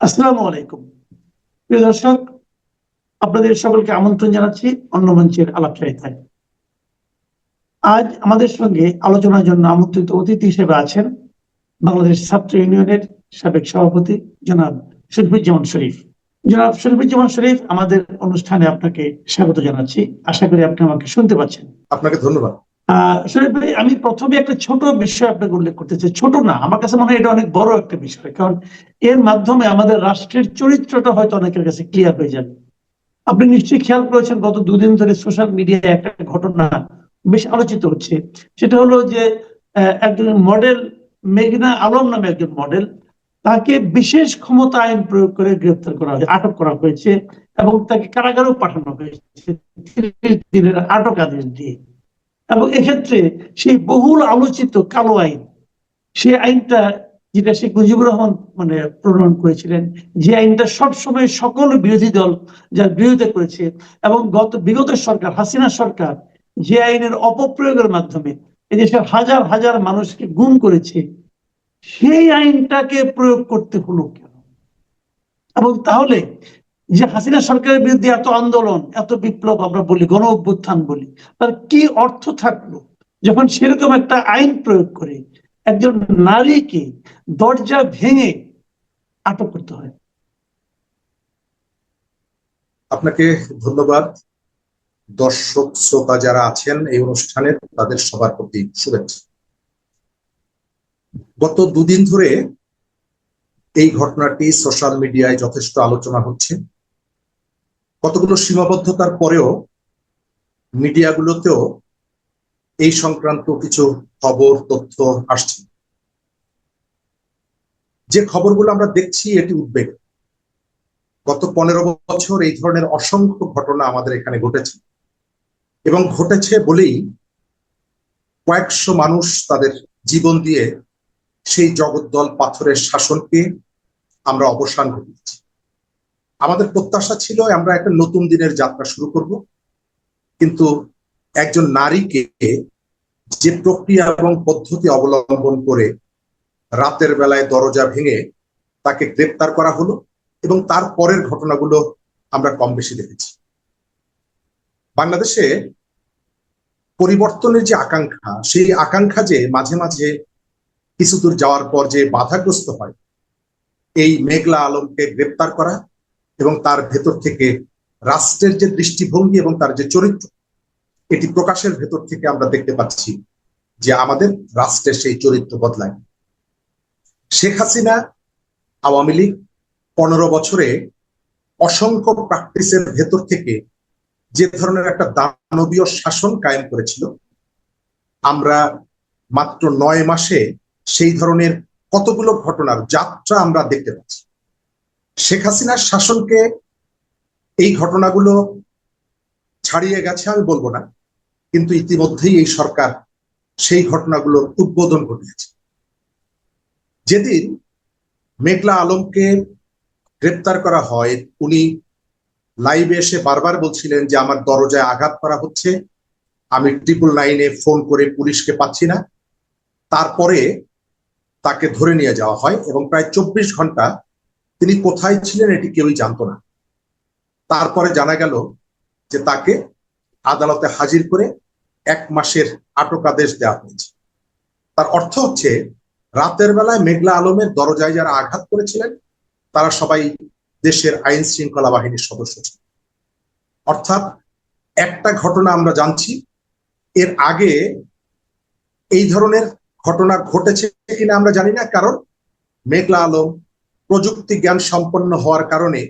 আসসালামু আলাইকুম। প্রিয় দর্শক, আপনাদের সকলকে আমন্ত্রণ জানাচ্ছি অন্য মঞ্চের আলাপ আলাপচারিতায়। আজ আমাদের সঙ্গে আলোচনার জন্য আমন্ত্রিত অতিথি হিসেবে আছেন বাংলাদেশ ছাত্র ইউনিয়নের সাবেক সভাপতি জনাব শরীফুজ্জামান শরীফ। জনাব শরীফুজ্জামান শরীফ, আমাদের অনুষ্ঠানে আপনাকে স্বাগত জানাচ্ছি। আশা করি আপনি আমাকে শুনতে পাচ্ছেন। আপনাকে ধন্যবাদ। আমি প্রথমে একটা ছোট বিষয় আপনাকে উল্লেখ করতে চাই। ছোট না, আমার কাছে মনে হয় এটা অনেক বড় একটা বিষয়, কারণ এর মাধ্যমে আমাদের রাষ্ট্রের চরিত্রটা হয়তো অনেকের কাছে ক্লিয়ার হয়ে যাবে। আপনি নিশ্চয়ই খেয়াল করেছেন, গত দুদিন ধরে সোশ্যাল মিডিয়ায় একটা ঘটনা বেশ আলোচিত হচ্ছে। সেটা হলো যে একজন মডেল মেঘনা আলম নামে একজন মডেল তাকে বিশেষ ক্ষমতা আইন প্রয়োগ করে গ্রেফতার করা হয়েছে, আটক করা হয়েছে এবং তাকে কারাগারেও পাঠানো হয়েছে। দিনের আটক আদেশ দিয়ে। এবং এক্ষেত্রে সেই বহুল আলোচিত কালো আইন, সেই আইনটা যেটা শেখ মুজিবুর রহমান মানে প্রণয়ন করেছিলেন, যে আইনটা সবসময় সকল বিরোধী দল যার বিরোধিতা করেছে এবং গত বিগত সরকার, হাসিনা সরকার, যে আইনের অপপ্রয়োগের মাধ্যমে এদেশের হাজার হাজার মানুষকে গুম করেছে, সেই আইনটাকে প্রয়োগ করতে হলো কেন? এবং তাহলে যে হাসিনা সরকারের বিরুদ্ধে এত আন্দোলন, এত বিপ্লব আমরা বলি, গণ অভ্যুত্থান বলি, তার কি অর্থ থাকল? যখন সেরকম একটা আইন প্রয়োগ করে একজন নারীকে দরজা ভেঙে আটক করতে হয়। আপনাকে ধন্যবাদ। দর্শক, শ্রোতা যারা আছেন এই অনুষ্ঠানের তাদের সবার প্রতি শুভেচ্ছা। গত দুদিন ধরে এই ঘটনাটি সোশ্যাল মিডিয়ায় যথেষ্ট আলোচনা হচ্ছে। কতগুলো সীমাবদ্ধতার পরেও মিডিয়াগুলোতেও এই সংক্রান্ত কিছু খবর, তথ্য আসছে। যে খবরগুলো আমরা দেখছি, এটি উদ্বেগ। গত পনেরো বছর এই ধরনের অসংখ্য ঘটনা আমাদের এখানে ঘটেছে। এবং ঘটেছে বলেই কয়েকশো মানুষ তাদের জীবন দিয়ে সেই জগদ্দল পাথরের শাসনকে আমরা অবসান ঘটিয়েছি। আমাদের প্রত্যাশা ছিল, আমরা একটা নতুন দিনের যাত্রা শুরু করব। কিন্তু একজন নারীকে যে প্রক্রিয়া এবং পদ্ধতি অবলম্বন করে রাতের বেলায় দরজা ভেঙে তাকে গ্রেপ্তার করা হলো এবং তার পরের ঘটনাগুলো আমরা কম বেশি দেখেছি। বাংলাদেশে পরিবর্তনের যে আকাঙ্ক্ষা, সেই আকাঙ্ক্ষা যে মাঝে মাঝে কিছু দূর যাওয়ার পর যে বাধাগ্রস্ত হয়, এই মেঘলা আলমকে গ্রেপ্তার করা এবং তার ভেতর থেকে রাষ্ট্রের যে দৃষ্টিভঙ্গি এবং তার যে চরিত্র, এটি প্রকাশের ভেতর থেকে আমরা দেখতে পাচ্ছি যে আমাদের রাষ্ট্রের সেই চরিত্র বদলায়। শেখ হাসিনা আওয়ামী লীগ পনেরো বছরে অসংখ্য প্র্যাকটিসের ভেতর থেকে যে ধরনের একটা দানবীয় শাসন কায়েম করেছিল, আমরা মাত্র নয় মাসে সেই ধরনের কতগুলো ঘটনার যাত্রা আমরা দেখতে পাচ্ছি। শেখ হাসিনার শাসনকে এই ঘটনাগুলো ছাড়িয়ে গেছে আমি বলব না, কিন্তু ইতিমধ্যেই এই সরকার সেই ঘটনাগুলোর উদ্বোধন ঘটিয়েছে যেদিন মেঘলা আলমকে গ্রেপ্তার করা হয়, উনি লাইভে এসে বারবার বলছিলেন যে আমার দরজায় আঘাত করা হচ্ছে, আমি ট্রিপল নাইনে ফোন করে পুলিশকে পাচ্ছি না। তারপরে তাকে ধরে নিয়ে যাওয়া হয় এবং প্রায় চব্বিশ ঘণ্টা তিনি কোথায় ছিলেন এটি কেউই জানতো না। তারপরে জানা গেল যে তাকে আদালতে হাজির করে এক মাসের আটক আদেশ দেওয়া হয়েছে। তার অর্থ হচ্ছে, রাতের বেলায় মেঘলা আলমের দরজায় যারা আঘাত করেছিলেন, তারা সবাই দেশের আইন শৃঙ্খলা বাহিনীর সদস্য ছিল। অর্থাৎ একটা ঘটনা আমরা জানছি, এর আগে এই ধরনের ঘটনা ঘটেছে কিনা আমরা জানি না, কারণ মেঘলা আলম প্রযুক্তি জ্ঞান সম্পন্ন হওয়ার কারণে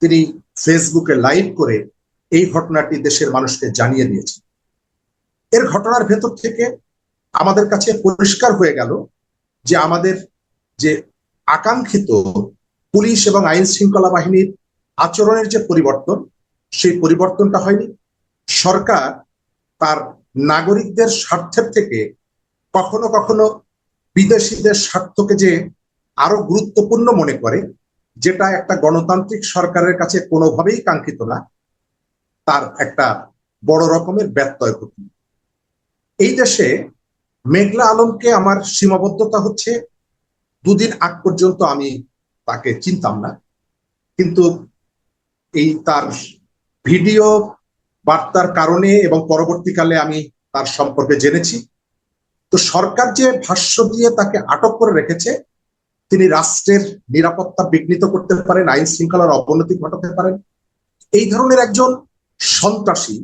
তিনি ফেসবুকে লাইভ করে এই ঘটনাটি দেশের মানুষকে জানিয়ে দিয়েছেন। এর ঘটনার ভেতর থেকে আমাদের কাছে পরিষ্কার হয়ে গেল যে আমাদের যে আকাঙ্ক্ষিত পুলিশ এবং আইন শৃঙ্খলা বাহিনীর আচরণের যে পরিবর্তন, সেই পরিবর্তনটা হয়নি। সরকার তার নাগরিকদের স্বার্থের থেকে কখনো কখনো বিদেশিদের স্বার্থকে যে আরও গুরুত্বপূর্ণ মনে করে, যেটা একটা গণতান্ত্রিক সরকারের কাছে কোনোভাবেই কাঙ্ক্ষিত না, তার একটা বড় রকমের ব্যত্যয় ঘটল। এই দেশে মেঘলা আলমকে আমার সীমাবদ্ধতা হচ্ছে, দুদিন আগ পর্যন্ত আমি তাকে চিনতাম না, কিন্তু এই তার ভিডিও বার্তার কারণে এবং পরবর্তীকালে আমি তার সম্পর্কে জেনেছি। তো সরকার যে ভাষ্য দিয়ে তাকে আটক করে রেখেছে তিনি রাষ্ট্রের নিরাপত্তা বিঘ্নিত করতে পারেন, আইন শৃঙ্খলার অবনতি ঘটাতে পারেন। এই ধরনের একজন সন্ত্রাসী,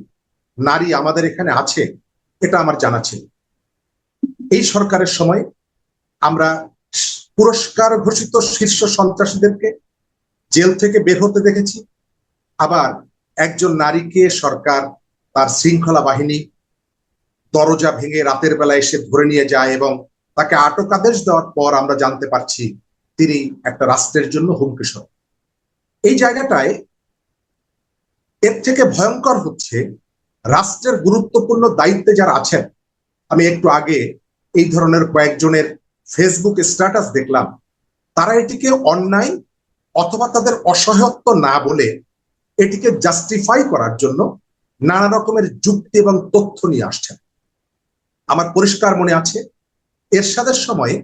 নারী আমাদের এখানে আছে, এটা আমার জানা ছিল এই সরকারের সময় আমরা পুরস্কার ঘোষিত শীর্ষ সন্ত্রাসীদেরকে জেল থেকে বের হতে দেখেছি। আবার একজন নারীকে সরকার তার শৃঙ্খলা বাহিনী দরজা ভেঙে রাতের বেলা এসে ধরে নিয়ে যায় এবং তাকে আটক আদেশ দেওয়ার পর আমরা জানতে পারছি তিনি একটা রাষ্ট্রের জন্য হুমকি এই জায়গাটায় এর থেকে ভয়ঙ্কর হচ্ছে রাষ্ট্রের গুরুত্বপূর্ণ দায়িত্বে যারা আছেন। আমি একটু আগে এই ধরনের কয়েকজনের ফেসবুক স্ট্যাটাস দেখলাম। তারা এটিকে অন্যায় অথবা তাদের অসহায়ত্ব না বলে এটিকে জাস্টিফাই করার জন্য নানা রকমের যুক্তি এবং তথ্য নিয়ে আসছেন। আমার পরিষ্কার মনে আছে এরশাদের সময়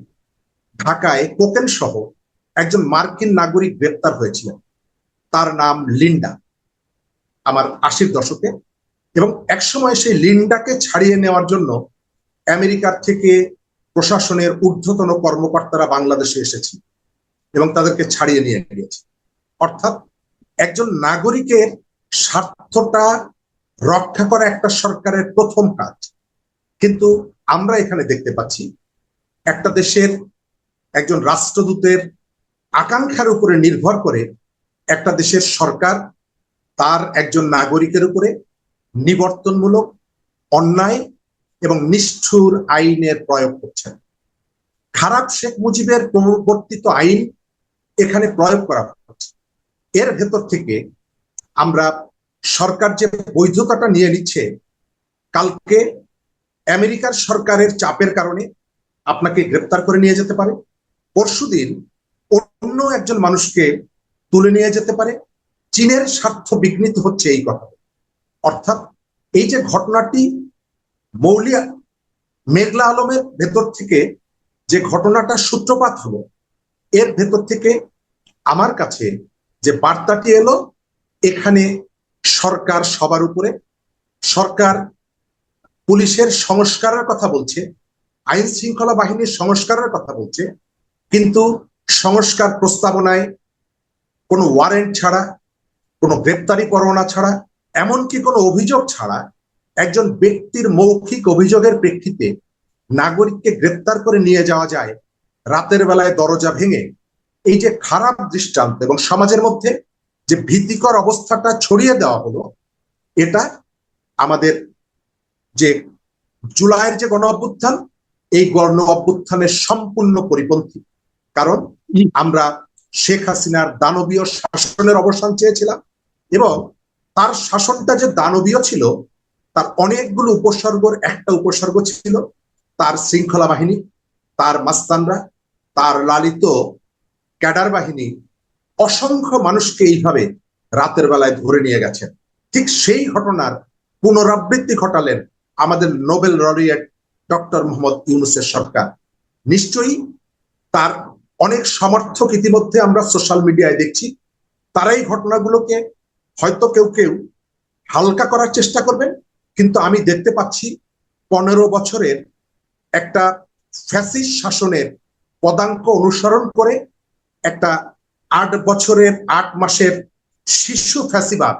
ঢাকায় কোকেন সহ একজন মার্কিন নাগরিক গ্রেপ্তার হয়েছিলেন। তার নাম লিন্ডা, আমার আশির দশকে। এবং একসময় সেই লিন্ডাকে ছাড়িয়ে নেওয়ার জন্য আমেরিকার থেকে প্রশাসনের ঊর্ধ্বতন কর্মকর্তারা বাংলাদেশে এসেছে এবং তাদেরকে ছাড়িয়ে নিয়ে গিয়েছে। অর্থাৎ একজন নাগরিকের স্বার্থটা রক্ষা করা একটা সরকারের প্রথম কাজ। কিন্তু আমরা এখানে দেখতে পাচ্ছি একটা দেশের একজন রাষ্ট্রদূতের আকাঙ্ক্ষার উপরে নির্ভর করে একটা দেশের সরকার তার একজন নাগরিকের উপরে নিবর্তনমূলক, অন্যায় এবং নিষ্ঠুর আইনের প্রয়োগ করছেন। খারাপ শেখ মুজিবের প্রবর্তিত আইন এখানে প্রয়োগ করা হচ্ছে। এর ভেতর থেকে আমরা সরকার যে বৈধতাটা নিয়ে নিচ্ছে, কালকে আমেরিকার সরকারের চাপের কারণে আপনাকে গ্রেপ্তার করে নিয়ে যেতে পারে। পরশুদিন অন্য একজন মানুষকে তুলে নিয়ে যেতে পারে। চীনের স্বার্থ বিঘ্নিত হচ্ছে এই কথা। অর্থাৎ এই যে ঘটনাটি মৌলিয়া মেঘলা আলমের ভেতর থেকে যে ঘটনাটা সূত্রপাত হলো, এর ভেতর থেকে আমার কাছে যে বার্তাটি এলো, এখানে সরকার সবার উপরে, সরকার পুলিশের সংস্কারের কথা বলছে আইন শৃঙ্খলা বাহিনীর সংস্কারের কথা বলছে, কিন্তু সংস্কার প্রস্তাবনায় কোনো ওয়ারেন্ট ছাড়া, কোনো গ্রেপ্তারি পরোয়ানা ছাড়া, এমনকি কোনো অভিযোগ ছাড়া একজন ব্যক্তির মৌখিক অভিযোগের প্রেক্ষিতে নাগরিককে গ্রেপ্তার করে নিয়ে যাওয়া যায়, রাতের বেলায় দরজা ভেঙে। এই যে খারাপ দৃষ্টান্ত এবং সমাজের মধ্যে যে ভীতিকর অবস্থাটা ছড়িয়ে দেওয়া হলো, এটা আমাদের যে জুলাইয়ের যে গণ অভ্যুত্থান এই গণ অভ্যুত্থানের সম্পূর্ণ পরিপন্থী। কারণ আমরা শেখ হাসিনার দানবীয় শাসনের অবসান চেয়েছিলাম এবং তার শাসনটা যে দানবীয় ছিল তার অনেকগুলো উপসর্গর একটা উপসর্গ ছিল তার শৃঙ্খলা বাহিনী তার মাস্তানরা তার লালিত ক্যাডার বাহিনী অসংখ্য মানুষকে এইভাবে রাতের বেলায় ধরে নিয়ে গেছেন ঠিক সেই ঘটনার পুনরাবৃত্তি ঘটালেন আমাদের নোবেল লরিয়েট ডক্টর মোহাম্মদ ইউনুসের সরকার। নিশ্চয়ই তার অনেক সমর্থক ইতিমধ্যে আমরা সোশ্যাল মিডিয়ায় দেখছি। তারা এই ঘটনাগুলোকে হয়তো কেউ কেউ হালকা করার চেষ্টা করবেন, কিন্তু আমি দেখতে পাচ্ছি পনেরো বছরের একটা ফ্যাসিস শাসনের পদাঙ্ক অনুসরণ করে একটা আট বছরের, আট মাসের শিশু ফ্যাসিবাদ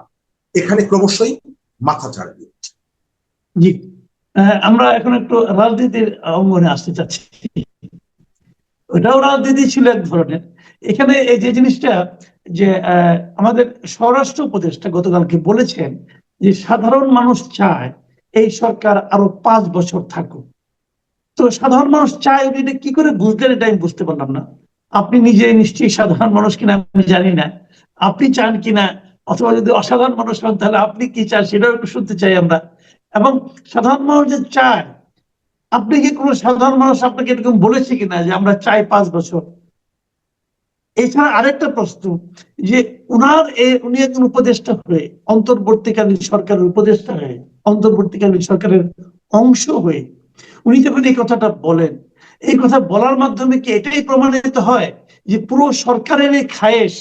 এখানে ক্রমশই মাথা চাড় দিয়েছে জি। আমরা এখন একটু রাজনীতির অঙ্গনে আসতে চাচ্ছি। ওটাও রাজনীতি ছিল এক ধরনের। এখানে এই যে জিনিসটা যে আমাদের স্বরাষ্ট্র উপদেষ্টা গতকালকে বলেছেন যে, সাধারণ মানুষ চায় এই সরকার আরও পাঁচ বছর থাকুক। তো সাধারণ মানুষ চায় এটা কি করে বুঝলেন এটা আমি বুঝতে পারলাম না। আপনি নিজে নিশ্চয়ই সাধারণ মানুষ কিনা আমি জানি না। আপনি চান কিনা? অথবা যদি অসাধারণ মানুষ হন, তাহলে আপনি কি চান? সেটাও একটু শুনতে চাই আমরা। এবং সাধারণ মানুষ যে চায়, আপনি কি কোনো সাধারণ মানুষ আপনাকে এরকম বলেছে কিনা যে আমরা চাই পাঁচ বছর? এছাড়া আরেকটা প্রশ্ন, যে উনার উনি একজন উপদেষ্টা হয়ে, অন্তর্বর্তীকালীন সরকারের উপদেষ্টা হয়ে, অন্তর্বর্তীকালীন সরকারের অংশ হয়ে, উনি যখন এই কথাটা বলেন, এই কথা বলার মাধ্যমে কি এটাই প্রমাণিত হয় যে পুরো সরকারের এই খায়েশ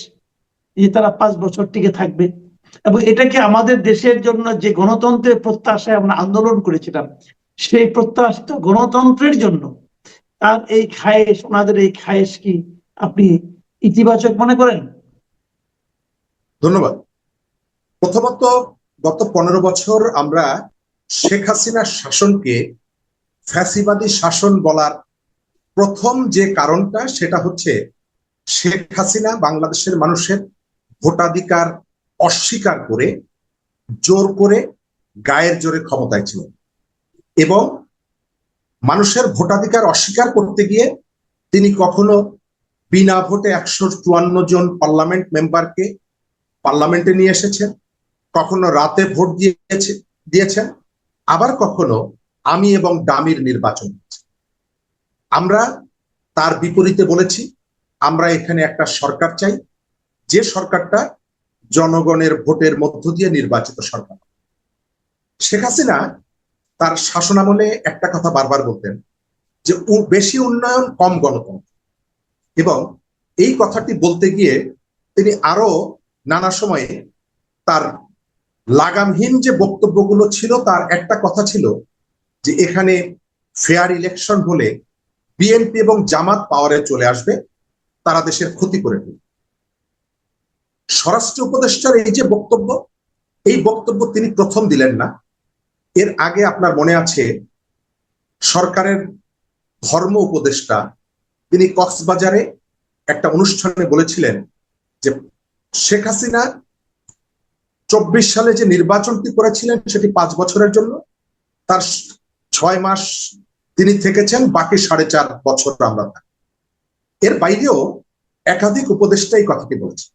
যে তারা পাঁচ বছর টিকে থাকবে? এবং এটাকে আমাদের দেশের জন্য যে গণতন্ত্রের প্রত্যাশায় আমরা আন্দোলন করেছিলাম, সেই প্রত্যাশিত গণতন্ত্রের জন্য। তার এই খায়েশ, ওনাদের এই খায়েশ কি আপনি ইতিবাচক মনে করেন? ধন্যবাদ। প্রথমত, গত পনেরো বছর আমরা শেখ হাসিনার শাসনকে ফ্যাসিবাদী শাসন বলার প্রথম যে কারণটা, সেটা হচ্ছে শেখ হাসিনা বাংলাদেশের মানুষের ভোটাধিকার অস্বীকার করে, জোর করে গায়ের জোরে ক্ষমতায় ছিলেন এবং মানুষের ভোটাধিকার অস্বীকার করতে গিয়ে তিনি কখনো বিনা ভোটে একশো চুয়ান্ন জন পার্লামেন্ট মেম্বারকে পার্লামেন্টে নিয়ে এসেছেন, কখনো রাতে ভোট দিয়েছে, দিয়েছেন, আবার কখনো আমি এবং ডামির নির্বাচন আমরা তার বিপরীতে বলেছি, আমরা এখানে একটা সরকার চাই, যে সরকারটা জনগণের ভোটের মধ্য দিয়ে নির্বাচিত সরকার। শেখ হাসিনা তার শাসনামলে একটা কথা বারবার বলতেন যে বেশি উন্নয়ন, কম গণতন্ত্র। এবং এই কথাটি বলতে গিয়ে তিনি আরও নানা সময়ে তার লাগামহীন যে বক্তব্যগুলো ছিল, তার একটা কথা ছিল যে, এখানে ফেয়ার ইলেকশন হলে বিএনপি এবং জামাত পাওয়ারে চলে আসবে, তারা দেশের ক্ষতি করে দেবে স্বরাষ্ট্র উপদেষ্টার এই যে বক্তব্য, এই বক্তব্য তিনি প্রথম দিলেন না। এর আগে আপনার মনে আছে, সরকারের ধর্ম উপদেষ্টা তিনি কক্সবাজারে একটা অনুষ্ঠানে বলেছিলেন যে শেখ হাসিনা চব্বিশ সালে যে নির্বাচনটি করেছিলেন সেটি পাঁচ বছরের জন্য, তার ছয় মাস তিনি থেকেছেন, বাকি সাড়ে চার বছর আমরা এর বাইরেও একাধিক উপদেষ্টা এই কথাটি বলেছে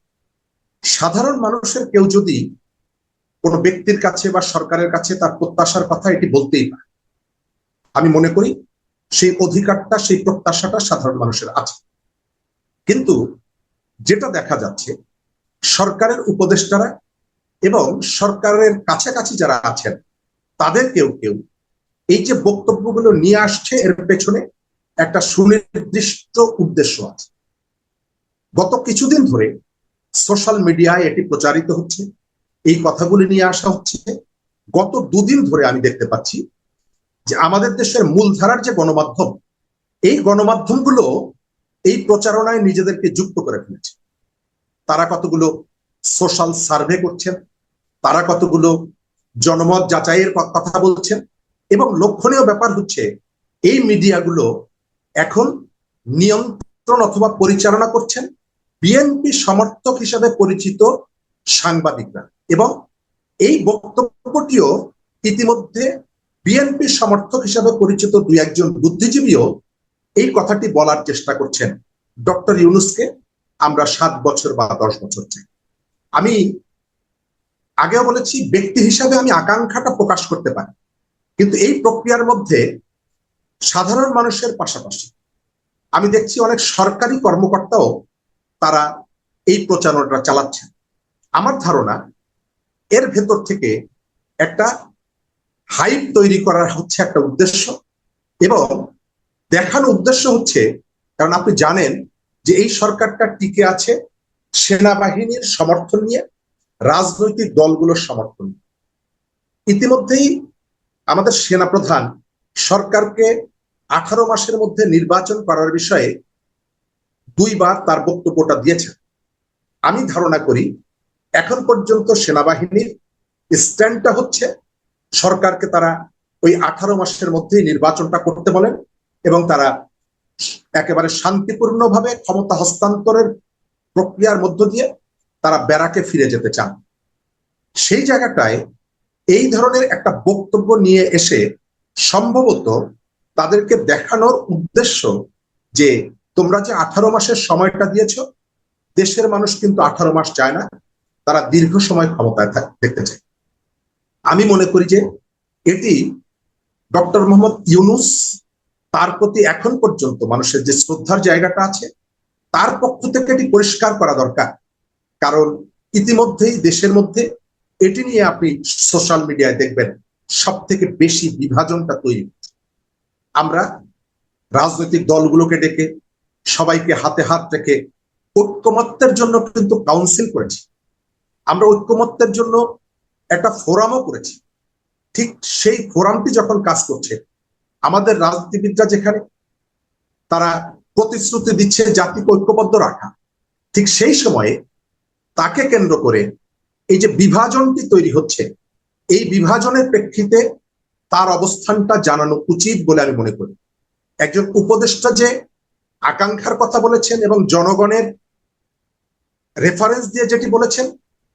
সাধারণ মানুষের কেউ যদি কোনো ব্যক্তির কাছে বা সরকারের কাছে তার প্রত্যাশার কথা এটি বলতেই পারে। আমি মনে করি সেই অধিকারটা, সেই প্রত্যাশাটা সাধারণ মানুষের আছে। কিন্তু যেটা দেখা যাচ্ছে, সরকারের উপদেষ্টারা এবং সরকারের কাছাকাছি যারা আছেন, তাদের কেউ কেউ এই যে বক্তব্যগুলো নিয়ে আসছে, এর পেছনে একটা সুনির্দিষ্ট উদ্দেশ্য আছে। গত কিছুদিন ধরে সোশ্যাল মিডিয়ায় এটি প্রচারিত হচ্ছে, এই কথাগুলি নিয়ে আসা হচ্ছে। গত দুদিন ধরে আমি দেখতে পাচ্ছি যে আমাদের দেশের মূলধারার যে গণমাধ্যম, এই গণমাধ্যমগুলো এই প্রচারণায় নিজেদেরকে যুক্ত করে ফেলেছে। তারা কতগুলো সোশ্যাল সার্ভে করছেন, তারা কতগুলো জনমত যাচাইয়ের কথা বলছেন এবং লক্ষণীয় ব্যাপার হচ্ছে এই মিডিয়াগুলো এখন নিয়ন্ত্রণ অথবা পরিচালনা করছেন বিএনপি সমর্থক হিসাবে পরিচিত সাংবাদিকরা। এবং এই বক্তব্যটিও ইতিমধ্যে বিএনপি সমর্থক হিসাবে পরিচিত দুই একজন বুদ্ধিজীবীও এই কথাটি বলার চেষ্টা করছেন ডক্টর ইউনুসকে। আমরা সাত বছর বা দশ বছর চাই। আমি আগেও বলেছি, ব্যক্তি হিসাবে আমি আকাঙ্ক্ষাটা প্রকাশ করতে পারি। কিন্তু এই প্রক্রিয়ার মধ্যে সাধারণ মানুষের পাশাপাশি আমি দেখছি অনেক সরকারি কর্মকর্তাও তারা এই প্রচারণাটা চালাচ্ছেন আমার ধারণা এর ভেতর থেকে একটা হাইপ তৈরি করার হচ্ছে একটা উদ্দেশ্য এবং দেখানো উদ্দেশ্য হচ্ছে, কারণ আপনি জানেন যে এই সরকারটা টিকে আছে সেনাবাহিনীর সমর্থন নিয়ে, রাজনৈতিক দলগুলোর সমর্থন নিয়ে। ইতিমধ্যেই আমাদের সেনাপ্রধান সরকারকে আঠারো মাসের মধ্যে নির্বাচন করার বিষয়ে দুইবার তার বক্তব্যটা দিয়েছেন। আমি ধারণা করি, এখন পর্যন্ত সেনাবাহিনীর স্ট্যান্ডটা হচ্ছে সরকারকে তারা ওই আঠারো মাসের মধ্যেই নির্বাচনটা করতে বলেন এবং তারা একেবারে শান্তিপূর্ণভাবে ক্ষমতা হস্তান্তরের প্রক্রিয়ার মধ্য দিয়ে তারা বেড়াকে ফিরে যেতে চান। সেই জায়গাটায় এই ধরনের একটা বক্তব্য নিয়ে এসে সম্ভবত তাদেরকে দেখানোর উদ্দেশ্য যে তোমরা যে আঠারো মাসের সময়টা দিয়েছ, দেশের মানুষ কিন্তু আঠারো মাস চায় না, তারা দীর্ঘ সময় ক্ষমতায় দেখতে চায়। আমি মনে করি যে এটি ডক্টর মোহাম্মদ ইউনুস তার প্রতি এখন পর্যন্ত মানুষের যে শ্রদ্ধার জায়গাটা আছে, তার পক্ষ থেকে এটি পরিষ্কার করা দরকার। কারণ ইতিমধ্যেই দেশের মধ্যে এটি নিয়ে আপনি সোশ্যাল মিডিয়ায় দেখবেন সব থেকে বেশি বিভাজনটা তৈরি আমরা রাজনৈতিক দলগুলোকে ডেকে সবাইকে হাতে হাত রেখে ঐক্যমত্যের জন্য কিন্তু কাউন্সিল করেছি। আমরা ঐক্যমত্যের জন্য একটা ফোরামও করেছি। ঠিক সেই ফোরামটি যখন কাজ করছে, আমাদের রাজনীতিবিদরা যেখানে, তারা প্রতিশ্রুতি দিচ্ছে জাতিকে ঐক্যবদ্ধ রাখা। ঠিক সেই সময়ে তাকে কেন্দ্র করে এই যে বিভাজনটি তৈরি হচ্ছে, এই বিভাজনের প্রেক্ষিতে তার অবস্থানটা জানানো উচিত বলে আমি মনে করি। একজন উপদেষ্টা যে আকাঙ্ক্ষার কথা বলেছেন এবং জনগণের রেফারেন্স দিয়ে যেটি বলেছেন,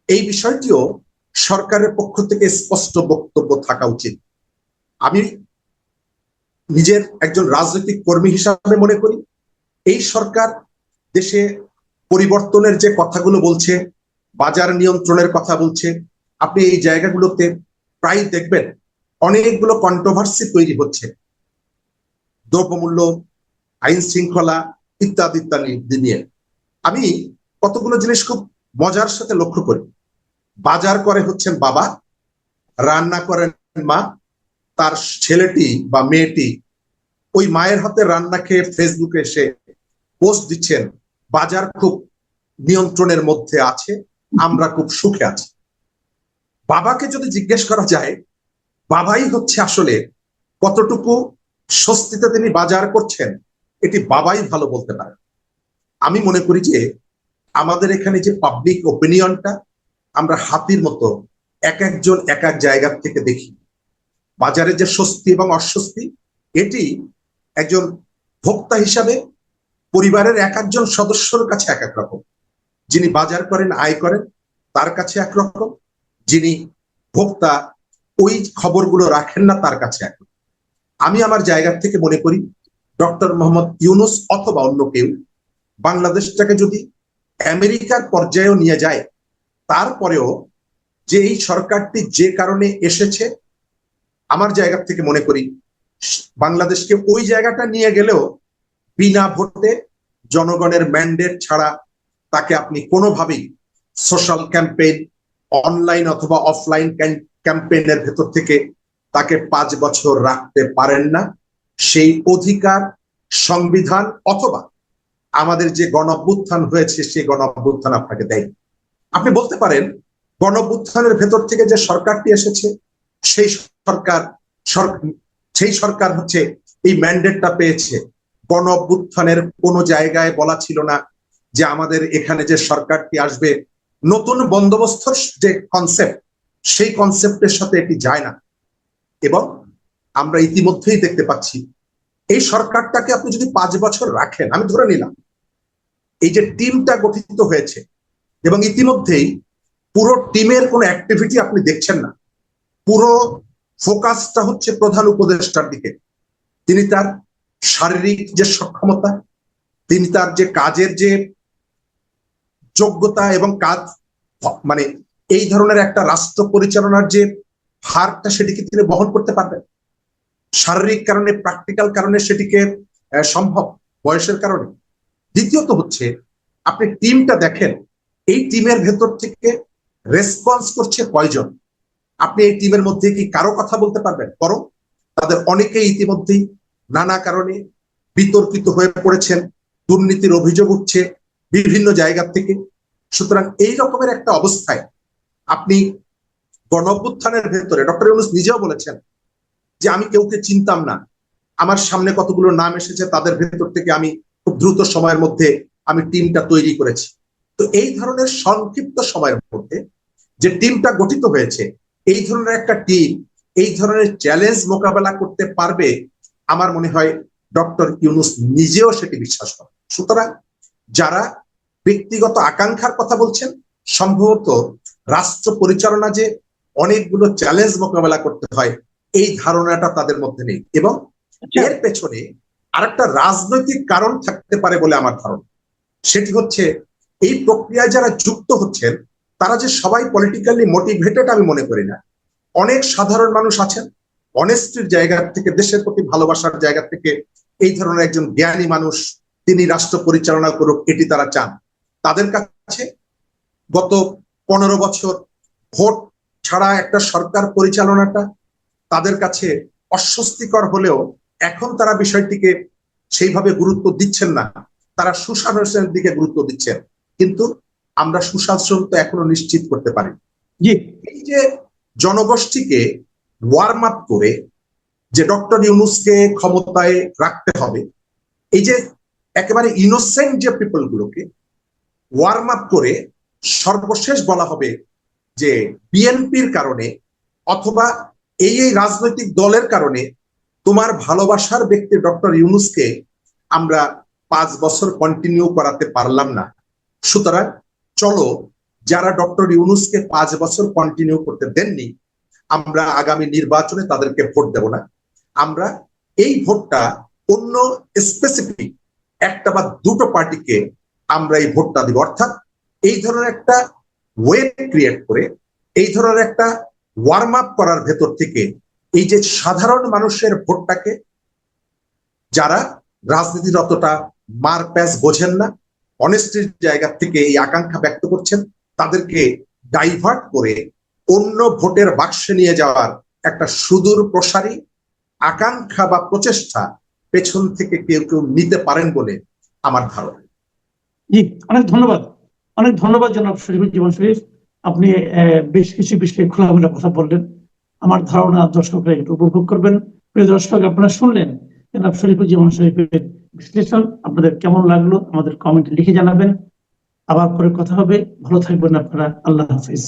এই বিষয়টিও সরকারের পক্ষ থেকে স্পষ্ট বক্তব্য থাকা উচিত। আমি নিজের একজন রাজনৈতিক কর্মী হিসাবে মনে করি, এই সরকার দেশে পরিবর্তনের যে কথাগুলো বলছে, বাজার নিয়ন্ত্রণের কথা বলছে, আপনি এই জায়গাগুলোতে প্রায় দেখবেন, অনেকগুলো কন্ট্রোভার্সি তৈরি হচ্ছে। দ্রব্যমূল্য আইন শৃঙ্খলা ইত্যাদি ইত্যাদি নিয়ে। আমি কতগুলো জিনিস খুব মজার সাথে লক্ষ্য করি। বাজার করে হচ্ছেন বাবা, রান্না করেন মা, তার ছেলেটি বা মেয়েটি ওই মায়ের হাতে রান্না খেয়ে ফেসবুকে এসে পোস্ট দিচ্ছেন, বাজার খুব নিয়ন্ত্রণের মধ্যে আছে, আমরা খুব সুখে আছি। বাবাকে যদি জিজ্ঞেস করা যায়, বাবাই হচ্ছে আসলে কতটুকু স্বস্তিতে তিনি বাজার করছেন এটি বাবাই ভালো বলতে পারে। আমি মনে করি যে আমাদের এখানে যে পাবলিক ওপিনিয়নটা আমরা হাতির মতো এক একজন এক এক জায়গা থেকে দেখি। বাজারে যে স্বস্তি এবং অস্বস্তি, এটি একজন ভোক্তা হিসাবে পরিবারের এক একজন সদস্যর কাছে এক এক রকম। যিনি বাজার করেন, আয় করেন, তার কাছে একরকম যিনি ভোক্তা, ওই খবরগুলো রাখেন না, তার কাছে এক আমি আমার জায়গা থেকে মনে করি ডক্টর মোহাম্মদ ইউনুস অথবা অন্য কেউ বাংলাদেশটাকে যদি আমেরিকার পর্যায়েও নিয়ে যায়, তারপরেও যে এই সরকারটি যে কারণে এসেছে, আমার জায়গা থেকে মনে করি, বাংলাদেশকে ওই জায়গাটা নিয়ে গেলেও বিনা ভোটে জনগণের ম্যান্ডেট ছাড়া তাকে আপনি কোনোভাবেই সোশ্যাল ক্যাম্পেইন, অনলাইন অথবা অফলাইন ক্যাম্পেইনের ভেতর থেকে তাকে পাঁচ বছর রাখতে পারেন না। সেই অধিকার, সংবিধান অথবা আমাদের যে গণঅভ্যুত্থান হয়েছে, সেই গণঅভ্যুত্থান আপনাকে দেয় আপনি বলতে পারেন, গণঅভ্যুত্থানের ভেতর থেকে যে সরকারটি এসেছে, সেই সরকার সেই সরকার হচ্ছে এই ম্যান্ডেটটা পেয়েছে। গণ অভ্যুত্থানের কোনো জায়গায় বলা ছিল না যে আমাদের এখানে যে সরকারটি আসবে। নতুন বন্দোবস্তর যে কনসেপ্ট সেই কনসেপ্টের সাথে এটি যায় না। এবং আমরা ইতিমধ্যেই দেখতে পাচ্ছি। এই সরকারটাকে আপনি যদি পাঁচ বছর রাখেন, আমি ধরে নিলাম, এই যে টিমটা গঠিত হয়েছে, এবং ইতিমধ্যেই পুরো টিমের কোনো অ্যাক্টিভিটি আপনি দেখছেন না। পুরো ফোকাসটা হচ্ছে প্রধান উপদেষ্টার দিকে। তিনি তার শারীরিক যে সক্ষমতা, তিনি তার যে কাজের যে যোগ্যতা এবং কাজ মানে এই ধরনের একটা রাষ্ট্র পরিচালনার যে হারটা, সেটিকে তিনি বহন করতে পারবেন। শারীরিক কারণে প্র্যাকটিক্যাল কারণে সেটিকে সম্ভব বয়সের কারণে। দ্বিতীয়ত হচ্ছে, আপনি টিমটা দেখেন, এই টিমের ভেতর থেকে রেসপন্স করছে কয়জন? আপনি এই টিমের মধ্যে কি কারও কথা বলতে পারবেন? বরং তাদের অনেকেই ইতিমধ্যেই নানা কারণে বিতর্কিত হয়ে পড়েছেন, দুর্নীতির অভিযোগ উঠছে বিভিন্ন জায়গা থেকে। সুতরাং এই রকমের একটা অবস্থায় আপনি গণঅভ্যুত্থানের ভেতরে, ডক্টর ইউনুস নিজেও বলেছেন যে আমি কেউকে চিনতাম না। আমার সামনে কতগুলো নাম এসেছে তাদের ভেতর থেকে আমি খুব দ্রুত সময়ের মধ্যে আমি টিমটা তৈরি করেছি। তো এই ধরনের সংক্ষিপ্ত সময়ের মধ্যে যে টিমটা গঠিত হয়েছে, এই ধরনের একটা টিম, এই ধরনের চ্যালেঞ্জ মোকাবেলা করতে পারবে আমার মনে হয় ডক্টর ইউনুস নিজেও সেটি বিশ্বাস করে সুতরাং যারা ব্যক্তিগত আকাঙ্ক্ষার কথা বলছেন, সম্ভবত রাষ্ট্র পরিচালনা যে অনেকগুলো চ্যালেঞ্জ মোকাবেলা করতে হয় এই ধারণাটা তাদের মধ্যে নেই। এবং এর পেছনে আরেকটা রাজনৈতিক কারণ থাকতে পারে বলে আমার ধারণা। সেটি হচ্ছে এই প্রক্রিয়ায় যারা যুক্ত হচ্ছেন তারা যে সবাই পলিটিক্যালি মোটিভেটেড আমি মনে করি না। অনেক সাধারণ মানুষ আছেন অনেস্টির জায়গা থেকে দেশের প্রতি ভালোবাসার জায়গা থেকে এই ধরনের একজন জ্ঞানী মানুষ তিনি রাষ্ট্র পরিচালনা করুক এটি তারা চান। তাদের কাছে গত পনেরো বছর ভোট ছাড়া একটা সরকার পরিচালনাটা তাদের কাছে অস্বস্তিকর হলেও এখন তারা বিষয়টিকে সেইভাবে গুরুত্ব দিচ্ছেন না। তারা সুশাসনের দিকে গুরুত্ব দিচ্ছেন। কিন্তু আমরা সুশাসন তো এখনও নিশ্চিত করতে পারি এই যে জনগোষ্ঠীকে ওয়ার্ম আপ করে যে ডক্টর ইউনুসকে ক্ষমতায় রাখতে হবে এই যে একেবারে ইনোসেন্ট যে পিপল গুলোকে ওয়ার্ম আপ করে সর্বশেষ বলা হবে যে বিএনপির কারণে অথবা এই এই রাজনৈতিক দলের কারণে তোমার ভালোবাসার ব্যক্তি ডক্টর ইউনুসকে আমরা পাঁচ বছর কন্টিনিউ করাতে পারলাম না। সুতরাং চলো, যারা ডক্টর ইউনুসকে পাঁচ বছর কন্টিনিউ করতে দেননি, আমরা আগামী নির্বাচনে তাদেরকে ভোট দেব না। আমরা এই ভোটটা অন্য স্পেসিফিক একটা বা দুটো পার্টিকে আমরা এই ভোটটা দিব। অর্থাৎ এই ধরনের একটা ওয়ে ক্রিয়েট করে, এই ধরনের একটা ওয়ার্ম আপ করার ভেতর থেকে এই যে সাধারণ মানুষের ভোটটাকে, যারা রাজনীতির অতটা মার প্যাচ বোঝেন না অনেস্টির জায়গা থেকে এই আকাঙ্ক্ষা ব্যক্ত করছেন, তাদেরকে ডাইভার্ট করে অন্য ভোটের বাক্সে নিয়ে যাওয়ার একটা সুদূর প্রসারী, আকাঙ্ক্ষা বা প্রচেষ্টা পেছন থেকে কেউ কেউ নিতে পারেন বলে আমার ধারণা। জি, অনেক ধন্যবাদ। অনেক ধন্যবাদ জনাব শরীফুল জীবন শরীফ আপনি বেশ কিছু বিষয়ে খোলামেলা কথা বললেন। আমার ধারণা দর্শকরা একটু উপভোগ করবেন। প্রিয় দর্শক, আপনারা শুনলেন জনাব শরীফুল জীবন শরীফের বিশ্লেষণ। আপনাদের কেমন লাগল আমাদের কমেন্টে লিখে জানাবেন। আবার পরে কথা হবে। ভালো থাকবেন আপনারা। আল্লাহ হাফিজ।